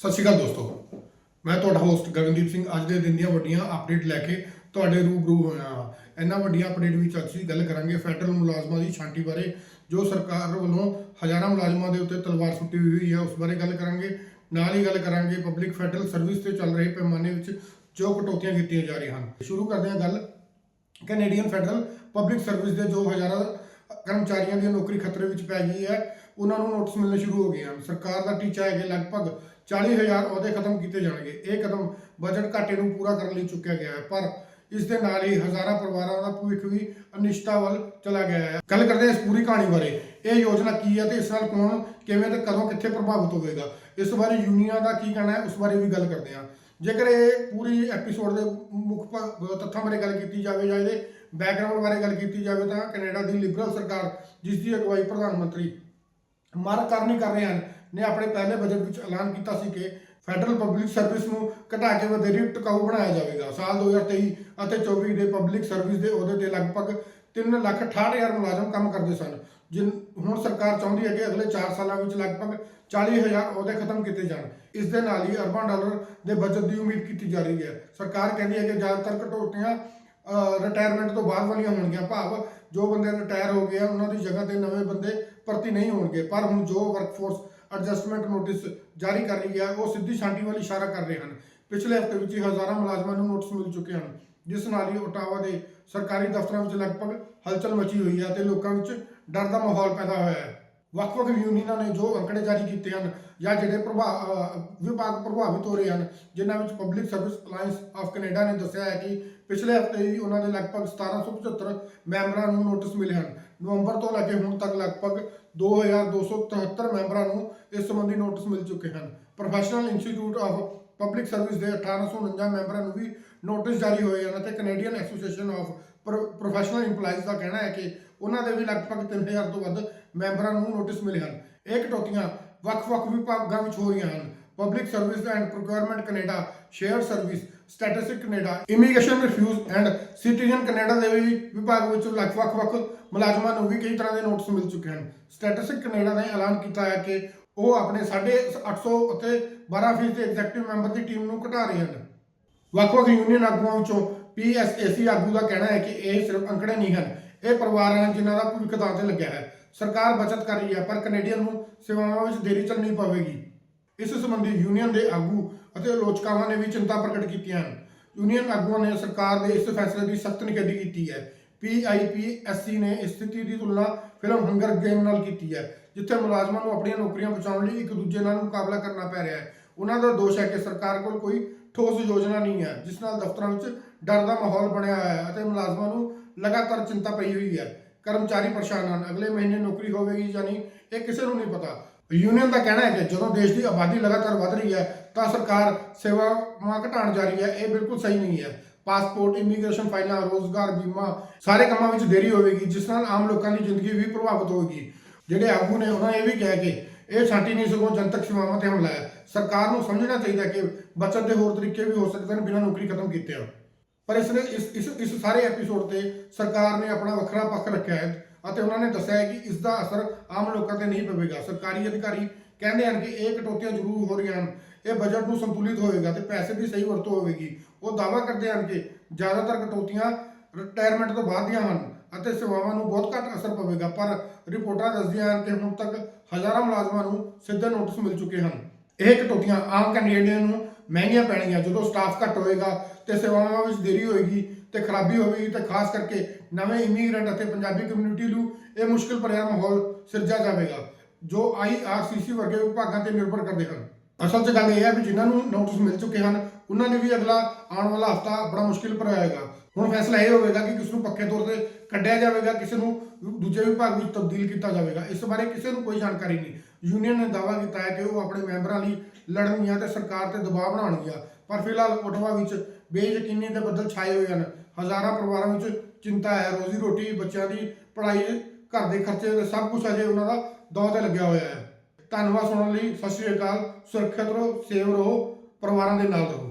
ਸਤਿ ਸ਼੍ਰੀ ਅਕਾਲ ਦੋਸਤੋ। ਮੈਂ ਤੁਹਾਡਾ ਹੋਸਟ ਗਗਨਦੀਪ ਸਿੰਘ। ਅੱਜ ਦੇ ਦਿਨ ਦੀਆਂ ਵੱਡੀਆਂ ਅਪਡੇਟ ਲੈ ਕੇ ਤੁਹਾਡੇ ਰੂਬਰੂ ਹੋਇਆ ਹਾਂ ਇਹਨਾਂ ਵੱਡੀਆਂ ਅਪਡੇਟ ਵਿੱਚ ਅਸੀਂ ਗੱਲ ਕਰਾਂਗੇ ਫੈਡਰਲ ਮੁਲਾਜ਼ਮਾਂ ਦੀ ਛਾਂਟੀ ਬਾਰੇ, ਜੋ ਸਰਕਾਰ ਵੱਲੋਂ ਹਜ਼ਾਰਾਂ ਮੁਲਾਜ਼ਮਾਂ ਦੇ ਉੱਤੇ ਤਲਵਾਰ ਸੁੱਟੀ ਹੋਈ ਹੈ, ਉਸ ਬਾਰੇ ਗੱਲ ਕਰਾਂਗੇ। ਨਾਲ ਹੀ ਗੱਲ ਕਰਾਂਗੇ ਪਬਲਿਕ ਫੈਡਰਲ ਸਰਵਿਸ ਤੇ ਚੱਲ ਰਹੇ ਪੈਮਾਨੇ ਵਿੱਚ ਜੋ ਕਟੌਤੀਆਂ ਕੀਤੀਆਂ ਜਾ ਰਹੀਆਂ ਹਨ। ਸ਼ੁਰੂ ਕਰਦੇ ਹਾਂ ਗੱਲ ਕੈਨੇਡੀਅਨ ਫੈਡਰਲ ਪਬਲਿਕ ਸਰਵਿਸ ਦੇ, ਜੋ ਹਜ਼ਾਰਾਂ ਕਰਮਚਾਰੀਆਂ ਦੀ ਨੌਕਰੀ ਖਤਰੇ ਵਿੱਚ ਪੈ ਗਈ ਹੈ, ਉਹਨਾਂ ਨੂੰ ਨੋਟਿਸ ਮਿਲਣੇ ਸ਼ੁਰੂ ਹੋ ਗਏ ਹਨ। ਸਰਕਾਰ ਦਾ ਟੀਚਾ ਹੈ ਕਿ ਲਗਭਗ 40000 ਅਹੁਦੇ ਖਤਮ ਕੀਤੇ ਜਾਣਗੇ। ਇਹ ਕਦਮ ਬਜਟ ਘਾਟੇ ਨੂੰ ਪੂਰਾ ਕਰਨ ਲਈ ਚੁੱਕਿਆ ਗਿਆ ਹੈ, ਪਰ ਇਸ ਦੇ ਨਾਲ ਹੀ ਹਜ਼ਾਰਾਂ ਪਰਿਵਾਰਾਂ ਦਾ ਭਵਿੱਖ ਵੀ ਅਨਿਸ਼ਚਿਤਤਾ ਵੱਲ ਚਲਾ ਗਿਆ ਹੈ। ਗੱਲ ਕਰਦੇ ਹਾਂ ਇਸ ਪੂਰੀ ਕਹਾਣੀ ਬਾਰੇ। ਇਹ ਯੋਜਨਾ ਕੀ ਹੈ ਤੇ ਇਸ ਨਾਲ ਕੌਣ, ਕਿਵੇਂ ਤੇ ਕਦੋਂ ਕਿੱਥੇ ਪ੍ਰਭਾਵਿਤ ਹੋਵੇਗਾ? ਇਸ ਬਾਰੇ ਯੂਨੀਅਨ ਦਾ ਕੀ ਕਹਿਣਾ ਹੈ, ਉਸ ਬਾਰੇ ਵੀ ਗੱਲ ਕਰਦੇ ਹਾਂ। ਜੇਕਰ ਇਹ ਪੂਰੀ ਐਪੀਸੋਡ ਦੇ ਮੁੱਖ ਤੱਥਾਂ ਬਾਰੇ ਗੱਲ ਕੀਤੀ ਜਾਵੇ ਜਾਂ ਇਹਦੇ ਬੈਕਗ੍ਰਾਉਂਡ ਬਾਰੇ ਗੱਲ ਕੀਤੀ ਜਾਵੇ ਤਾਂ ਕੈਨੇਡਾ ਦੀ ਲਿਬਰਲ ਸਰਕਾਰ, ਜਿਸ ਦੀ ਅਗਵਾਈ ਪ੍ਰਧਾਨ ਮੰਤਰੀ ਮਾਰਕ ਕਰਨੀ ਕਰ ਰਹੇ ਹਨ ਨੇ ਆਪਣੇ ਪਹਿਲੇ ਬਜਟ ਵਿੱਚ ਐਲਾਨ ਕੀਤਾ ਸੀ ਕਿ ਫੈਡਰਲ ਪਬਲਿਕ ਸਰਵਿਸ ਨੂੰ ਘਟਾ ਕੇ ਵਧੇਰੇ ਟਿਕਾਊ ਬਣਾਇਆ ਜਾਵੇਗਾ। ਸਾਲ 2023 ਅਤੇ 24 ਦੇ ਪਬਲਿਕ ਸਰਵਿਸ ਦੇ ਅਹੁਦੇ ਤੇ ਲਗਭਗ 368000 ਮੁਲਾਜ਼ਮ ਕੰਮ ਕਰਦੇ ਸਨ, ਜਿਨ ਹੁਣ ਸਰਕਾਰ ਚਾਹੁੰਦੀ ਹੈ ਕਿ ਅਗਲੇ 4 ਸਾਲਾਂ ਵਿੱਚ ਲਗਭਗ 40000 ਅਹੁਦੇ ਖਤਮ ਕੀਤੇ ਜਾਣ। ਇਸ ਦੇ ਨਾਲ ਹੀ ਅਰਬਾਂ ਡਾਲਰ ਦੇ ਬਚਤ ਦੀ ਉਮੀਦ ਕੀਤੀ ਜਾ ਰਹੀ ਹੈ। ਸਰਕਾਰ ਕਹਿੰਦੀ ਹੈ ਕਿ ਜ਼ਿਆਦਾਤਰ ਕਟੌਤੀਆਂ ਰਿਟਾਇਰਮੈਂਟ ਤੋਂ ਬਾਅਦ ਵਾਲੀਆਂ ਹੋਣਗੀਆਂ। ਭਾਵ ਜੋ ਬੰਦੇ ਰਿਟਾਇਰ ਹੋ ਗਏ ਉਹਨਾਂ ਦੀ ਜਗ੍ਹਾ ਤੇ ਨਵੇਂ ਬੰਦੇ ਭਰਤੀ ਨਹੀਂ ਹੋਣਗੇ। ਪਰ ਹੁਣ ਜੋ ਵਰਕਫੋਰਸ ਐਡਜਸਟਮੈਂਟ ਨੋਟਿਸ ਜਾਰੀ ਕਰ ਰਹੀ ਹੈ, ਉਹ ਸਿੱਧੀ ਛਾਂਟੀ ਵੱਲ ਇਸ਼ਾਰਾ ਕਰ ਰਹੇ ਹਨ। ਪਿਛਲੇ ਹਫ਼ਤੇ ਵਿੱਚ ਹੀ ਹਜ਼ਾਰਾਂ ਮੁਲਾਜ਼ਮਾਂ ਨੂੰ ਨੋਟਿਸ ਮਿਲ ਚੁੱਕੇ ਹਨ, ਜਿਸ ਨਾਲ ਹੀ ਓਟਾਵਾ ਦੇ ਸਰਕਾਰੀ ਦਫ਼ਤਰਾਂ ਵਿੱਚ ਲਗਭਗ ਹਲਚਲ ਮਚੀ ਹੋਈ ਹੈ ਤੇ ਲੋਕਾਂ ਵਿੱਚ ਡਰ ਦਾ ਮਾਹੌਲ ਪੈਦਾ ਹੋਇਆ ਹੈ। ਵੱਖ-ਵੱਖ ਯੂਨੀਅਨਾਂ ਨੇ ਜੋ ਅੰਕੜੇ ਜਾਰੀ ਕੀਤੇ ਹਨ ਜਾਂ ਜਿਹੜੇ ਪ੍ਰਭਾ- ਵਿਭਾਗ ਪ੍ਰਭਾਵਿਤ ਹੋ ਰਹੇ ਹਨ, ਜਿਨ੍ਹਾਂ ਵਿੱਚ public service alliance of Canada ਨੇ ਦੱਸਿਆ ਹੈ ਕਿ ਪਿਛਲੇ ਹਫ਼ਤੇ ਹੀ ਉਹਨਾਂ ਦੇ ਲਗਭਗ 1775 ਮੈਂਬਰਾਂ ਨੂੰ ਨੋਟਿਸ ਮਿਲੇ ਹਨ। ਨਵੰਬਰ ਤੋਂ ਲੈ ਕੇ ਹੁਣ ਤੱਕ ਲਗਭਗ 2273 ਮੈਂਬਰਾਂ ਨੂੰ ਇਸ ਸੰਬੰਧੀ ਨੋਟਿਸ ਮਿਲ ਚੁੱਕੇ ਹਨ। Professional institute of public service ਦੇ 1849 ਮੈਂਬਰਾਂ ਨੂੰ ਵੀ ਨੋਟਿਸ ਜਾਰੀ ਹੋਏ ਹਨ ਅਤੇ Canadian association of professional EMPLOYEES ਦਾ ਕਹਿਣਾ ਹੈ ਕਿ ਉਹਨਾਂ ਦੇ ਵੀ ਲਗਭਗ 3000 ਤੋਂ ਵੱਧ ਮੈਂਬਰਾਂ ਨੂੰ ਨੋਟਿਸ ਮਿਲੇ ਹਨ। ਇਹ ਕਟੌਤੀਆਂ ਵੱਖ-ਵੱਖ ਵਿਭਾਗਾਂ ਵਿੱਚ ਹੋ ਰਹੀਆਂ ਹਨ। Public service and procurement Canada share service statistic Canada immigration refugees and citizen Canada ਦੇ ਵੀ ਵਿਭਾਗ ਵਿੱਚ ਵੱਖ ਵੱਖ ਮੁਲਾਜ਼ਮਾਂ ਨੂੰ ਵੀ ਕਈ ਤਰ੍ਹਾਂ ਦੇ ਨੋਟਿਸ ਮਿਲ ਚੁੱਕੇ ਹਨ। ਸਟੈਟਿਸਟਿਕ ਕੈਨੇਡਾ ਨੇ ਐਲਾਨ ਕੀਤਾ ਹੈ ਕਿ ਉਹ ਆਪਣੇ 850 ਅਤੇ 12% ਦੇ ਐਗਜ਼ੈਕਟਿਵ ਮੈਂਬਰ ਦੀ ਟੀਮ ਨੂੰ ਘਟਾ ਰਹੇ ਹਨ। ਵੱਖ-ਵੱਖ ਯੂਨੀਅਨ ਆਗੂਆਂ ਵਿੱਚੋਂ ਪੀਐਸਏਸੀ ਆਗੂ ਦਾ ਕਹਿਣਾ ਹੈ ਕਿ ਇਹ ਸਿਰਫ ਅੰਕੜੇ ਨਹੀਂ ਹਨ, ਇਹ ਪਰਿਵਾਰ ਹਨ ਜਿਨ੍ਹਾਂ ਦਾ ਭਵਿੱਖ ਦਾਅ ਲੱਗਿਆ ਹੈ। ਸਰਕਾਰ ਬਚਤ ਕਰ ਰਹੀ ਹੈ, ਪਰ ਕੈਨੇਡੀਅਨ ਨੂੰ ਸੇਵਾਵਾਂ ਵਿੱਚ ਦੇਰੀ ਚੱਲਣੀ ਪਵੇਗੀ। ਇਸ ਸੰਬੰਧੀ ਯੂਨੀਅਨ ਦੇ ਆਗੂ ਅਤੇ ਆਲੋਚਕਾਵਾਂ ਨੇ ਵੀ ਚਿੰਤਾ ਪ੍ਰਗਟ ਕੀਤੀਆਂ ਹਨ। ਯੂਨੀਅਨ ਆਗੂਆਂ ਨੇ ਸਰਕਾਰ ਦੇ ਇਸ ਫੈਸਲੇ ਦੀ ਸਖਤ ਨਿਖੇਧੀ ਕੀਤੀ ਹੈ। ਪੀਆਈਪੀਐਸਸੀ ਨੇ ਇਸ ਸਥਿਤੀ ਦੀ ਤੁਲਨਾ ਫਿਲਮ ਹੰਗਰ ਗੇਮ ਨਾਲ ਕੀਤੀ ਹੈ, ਜਿੱਥੇ ਮੁਲਾਜ਼ਮਾਂ ਨੂੰ ਆਪਣੀਆਂ ਨੌਕਰੀਆਂ ਬਚਾਉਣ ਲਈ ਇੱਕ ਦੂਜੇ ਨਾਲ ਮੁਕਾਬਲਾ ਕਰਨਾ ਪੈ ਰਿਹਾ ਹੈ। ਉਹਨਾਂ ਦਾ ਦੋਸ਼ ਹੈ ਕਿ ਸਰਕਾਰ ਕੋਲ ਕੋਈ ਠੋਸ ਯੋਜਨਾ ਨਹੀਂ ਹੈ, ਜਿਸ ਨਾਲ ਦਫ਼ਤਰਾਂ ਵਿੱਚ ਡਰ ਦਾ ਮਾਹੌਲ ਬਣਿਆ ਹੋਇਆ ਹੈ ਅਤੇ ਮੁਲਾਜ਼ਮਾਂ ਨੂੰ ਲਗਾਤਾਰ ਚਿੰਤਾ ਪਈ ਹੋਈ ਹੈ। ਕਰਮਚਾਰੀ ਪਰੇਸ਼ਾਨ ਹਨ, ਅਗਲੇ ਮਹੀਨੇ ਨੌਕਰੀ ਹੋਵੇਗੀ ਜਾਂ ਨਹੀਂ, ਇਹ ਕਿਸੇ ਨੂੰ ਨਹੀਂ ਪਤਾ। ਯੂਨੀਅਨ ਦਾ ਕਹਿਣਾ ਹੈ ਕਿ ਜਦੋਂ ਦੇਸ਼ ਦੀ ਆਬਾਦੀ ਲਗਾਤਾਰ ਵਧ ਰਹੀ ਹੈ, ਤਾਂ ਸਰਕਾਰ ਸੇਵਾਵਾਂ ਘਟਾਉਣ ਜਾ ਰਹੀ ਹੈ, ਇਹ ਬਿਲਕੁਲ ਸਹੀ ਨਹੀਂ ਹੈ। ਪਾਸਪੋਰਟ ਇਮੀਗ੍ਰੇਸ਼ਨ ਫਾਈਲਾਂ ਰੋਜ਼ਗਾਰ, ਬੀਮਾ, ਸਾਰੇ ਕੰਮਾਂ ਵਿੱਚ ਦੇਰੀ ਹੋਵੇਗੀ, ਜਿਸ ਨਾਲ ਆਮ ਲੋਕਾਂ ਦੀ ਜ਼ਿੰਦਗੀ ਵੀ ਪ੍ਰਭਾਵਿਤ ਹੋਵੇਗੀ। ਜਿਹੜੇ ਆਗੂ ਨੇ ਉਹਨਾਂ ਇਹ ਵੀ ਕਿਹਾ ਕਿ ਇਹ ਛਾਂਟੀ ਨਹੀਂ ਸਗੋਂ ਜਨਤਕ ਸੇਵਾਵਾਂ ਤੇ ਹਮਲਾ ਹੈ। ਸਰਕਾਰ ਨੂੰ ਸਮਝਣਾ ਚਾਹੀਦਾ ਕਿ ਬਚਤ ਦੇ ਹੋਰ ਤਰੀਕੇ ਵੀ ਹੋ ਸਕਦੇ ਹਨ ਬਿਨਾਂ ਨੌਕਰੀ ਖਤਮ ਕੀਤੇ ਆ ਪਰ ਇਸ ਨੇ ਇਸ ਇਸ ਸਾਰੇ ਐਪੀਸੋਡ ਤੇ ਸਰਕਾਰ ਨੇ ਆਪਣਾ ਵੱਖਰਾ ਪੱਖ ਰੱਖਿਆ ਹੈ। ਅਤੇ ਉਹਨਾਂ ਨੇ ਦੱਸਿਆ ਹੈ ਕਿ ਇਸ ਦਾ ਅਸਰ ਆਮ ਲੋਕਾਂ ਤੇ ਨਹੀਂ ਪਵੇਗਾ। ਸਰਕਾਰੀ ਅਧਿਕਾਰੀ ਕਹਿੰਦੇ ਹਨ ਕਿ ਇਹ ਕਟੌਤੀਆਂ ਜ਼ਰੂਰ ਹੋ ਰਹੀਆਂ ਹਨ। ਇਹ ਬਜਟ ਨੂੰ ਸੰਤੁਲਿਤ ਹੋਵੇਗਾ ਤੇ ਪੈਸੇ ਦੀ ਸਹੀ ਵਰਤੋਂ ਹੋਵੇਗੀ। ਉਹ ਦਾਅਵਾ ਕਰਦੇ ਹਨ ਕਿ ਜ਼ਿਆਦਾਤਰ ਕਟੌਤੀਆਂ ਰਿਟਾਇਰਮੈਂਟ ਤੋਂ ਬਾਅਦ ਦੀਆਂ ਹਨ ਅਤੇ ਸੇਵਾਵਾਂ ਨੂੰ ਬਹੁਤ ਘੱਟ ਅਸਰ ਪਵੇਗਾ, ਪਰ ਰਿਪੋਰਟਾਂ ਦੱਸਦੀਆਂ ਹਨ ਕਿ ਹੁਣ ਤੱਕ ਹਜ਼ਾਰਾਂ ਮੁਲਾਜ਼ਮਾਂ ਨੂੰ ਸਿੱਧੇ ਨੋਟਿਸ ਮਿਲ ਚੁੱਕੇ ਹਨ। ਇਹ ਕਟੌਤੀਆਂ ਆਮ ਕੈਨੇਡੀਅਨ ਨੂੰ ਮਹਿੰਗੀਆਂ ਪੈਣਗੀਆਂ। ਜਦੋਂ ਸਟਾਫ ਘੱਟ ਹੋਏਗਾ ਤੇ ਸੇਵਾਵਾਂ ਵਿੱਚ ਦੇਰੀ ਹੋਏਗੀ ਤੇ ਖਰਾਬੀ ਹੋਵੇਗੀ ਤੇ ਖਾਸ ਕਰਕੇ ਨਵੇਂ ਇਮੀਗ੍ਰੈਂਟ ਅਤੇ ਪੰਜਾਬੀ ਕਮਿਊਨਿਟੀ ਨੂੰ ਇਹ ਮੁਸ਼ਕਲ ਭਰਿਆ ਮਾਹੌਲ ਸਿਰਜਿਆ ਜਾਵੇਗਾ, ਜੋ ਆਈਆਰਸੀਸੀ ਵਰਗੇ ਵਿਭਾਗਾਂ ਤੇ ਨਿਰਭਰ ਕਰਦੇ ਹਨ। ਅਸਲ 'ਚ ਗੱਲ ਇਹ ਹੈ ਵੀ ਜਿਨ੍ਹਾਂ ਨੂੰ ਨੋਟਿਸ ਮਿਲ ਚੁੱਕੇ ਹਨ, ਉਹਨਾਂ ਨੇ ਵੀ ਅਗਲਾ ਆਉਣ ਵਾਲਾ ਹਫਤਾ ਬੜਾ ਮੁਸ਼ਕਿਲ ਭਰਿਆ ਹੋਏਗਾ। ਹੁਣ ਫੈਸਲਾ ਇਹ ਹੋਵੇਗਾ ਕਿ ਕਿਸ ਨੂੰ ਪੱਕੇ ਤੌਰ ਤੇ ਕੱਢਿਆ ਜਾਵੇਗਾ, ਕਿਸੇ ਨੂੰ ਦੂਜੇ ਵਿਭਾਗ ਵਿੱਚ ਤਬਦੀਲ ਕੀਤਾ ਜਾਵੇਗਾ। ਇਸ ਬਾਰੇ ਕਿਸੇ ਨੂੰ ਕੋਈ ਜਾਣਕਾਰੀ ਨਹੀਂ। ਯੂਨੀਅਨ ਨੇ ਦਾਅਵਾ ਕੀਤਾ ਹੈ ਕਿ ਉਹ ਆਪਣੇ ਮੈਂਬਰਾਂ ਲਈ ਲੜਨਗੀਆਂ ਤੇ ਸਰਕਾਰ ਤੇ ਦਬਾਅ ਬਣਾਉਣਗੀਆਂ। ਪਰ ਫਿਲਹਾਲ ਓਟਵਾ ਵਿੱਚ ਬੇਯਕੀਨੀ ਦੇ ਬੱਦਲ ਛਾਏ ਹੋਏ ਹਨ। ਹਜ਼ਾਰਾਂ ਪਰਿਵਾਰਾਂ ਵਿੱਚ ਚਿੰਤਾ ਹੈ। ਰੋਜ਼ੀ ਰੋਟੀ, ਬੱਚਿਆਂ ਦੀ ਪੜ੍ਹਾਈ, ਘਰ ਦੇ ਖਰਚੇ ਤੇ ਸਭ ਕੁਝ ਅਜੇ ਉਹਨਾਂ ਦਾ ਦੌਰ ਤੇ ਲੱਗਿਆ ਹੋਇਆ ਹੈ। ਧੰਨਵਾਦ ਸੁਣਨ ਲਈ। ਸਤਿ ਸ਼੍ਰੀ ਅਕਾਲ। ਸੁਰੱਖਿਅਤ ਰਹੋ, ਸੇਵ ਰਹੋ, ਪਰਿਵਾਰਾਂ ਦੇ ਨਾਲ ਰਹੋ।